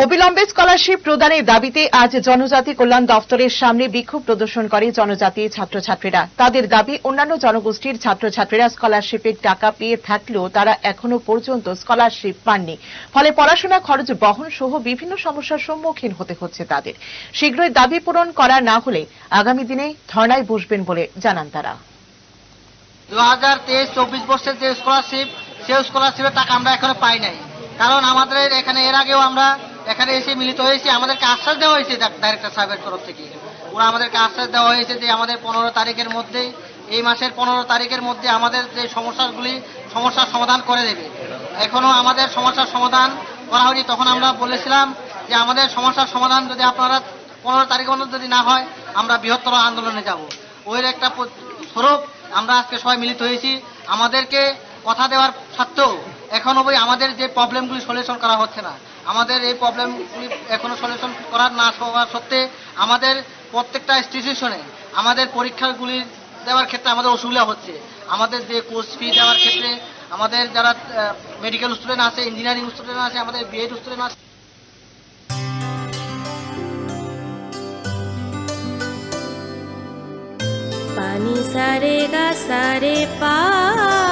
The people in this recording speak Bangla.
অবিলম্বে স্কলারশিপ প্রদানের দাবিতে আজ জনজাতি কল্যাণ দপ্তরের সামনে বিক্ষোভ প্রদর্শন করে জনজাতি ছাত্রছাত্রীরা। তাদের দাবি, অন্যান্য জনগোষ্ঠীর ছাত্রছাত্রীরা স্কলারশিপের টাকা পেয়ে থাকলেও তারা এখনও পর্যন্ত স্কলারশিপ পাননি। ফলে পড়াশোনা খরচ বহন সহ বিভিন্ন সমস্যার সম্মুখীন হতে হচ্ছে তাদের। শীঘ্রই দাবি পূরণ করা না হলে আগামী দিনে ধর্নায় বসবেন বলে জানান তারা। দু হাজার তেইশ চব্বিশ বর্ষের যে স্কলারশিপ, সেই স্কলারশিপের টাকা আমরা এখনও পাই নাই। কারণ আমাদের এখানে এর আগেও আমরা এখানে এসে মিলিত হয়েছি, আমাদেরকে আশ্বাস দেওয়া হয়েছে ডাইরেক্টর সাহেবের তরফ থেকে। ওরা আমাদেরকে আশ্বাস দেওয়া হয়েছে যে আমাদের পনেরো তারিখের মধ্যেই এই মাসের পনেরো তারিখের মধ্যে আমাদের যে সমস্যাগুলি, সমস্যার সমাধান করে দেবে। এখনও আমাদের সমস্যার সমাধান করা হয়নি। তখন আমরা বলেছিলাম যে আমাদের সমস্যার সমাধান যদি আপনারা পনেরো তারিখের মধ্যে যদি না হয়, আমরা বৃহত্তর আন্দোলনে যাব। ওই একটা স্বরূপ আমরা আজকে সবাই মিলিত হয়েছি। আমাদেরকে কথা দেওয়ার সত্ত্বেও এখন অবধি আমাদের যে প্রবলেমগুলি সলিউশন করা হচ্ছে না, আমাদের এই প্রবলেমগুলি এখনও সলিউশন করার না হওয়ার সত্ত্বে আমাদের প্রত্যেকটা ইনস্টিটিউশনে আমাদের পরীক্ষাগুলি দেওয়ার ক্ষেত্রে আমাদের অসুবিধা হচ্ছে। আমাদের যে কোর্স ফি দেওয়ার ক্ষেত্রে আমাদের যারা মেডিকেল স্টুডেন্ট আছে ইঞ্জিনিয়ারিং স্টুডেন্ট আছে, আমাদের বিএড স্টুডেন্ট আছে। পানি সারে গা সারে পামাগা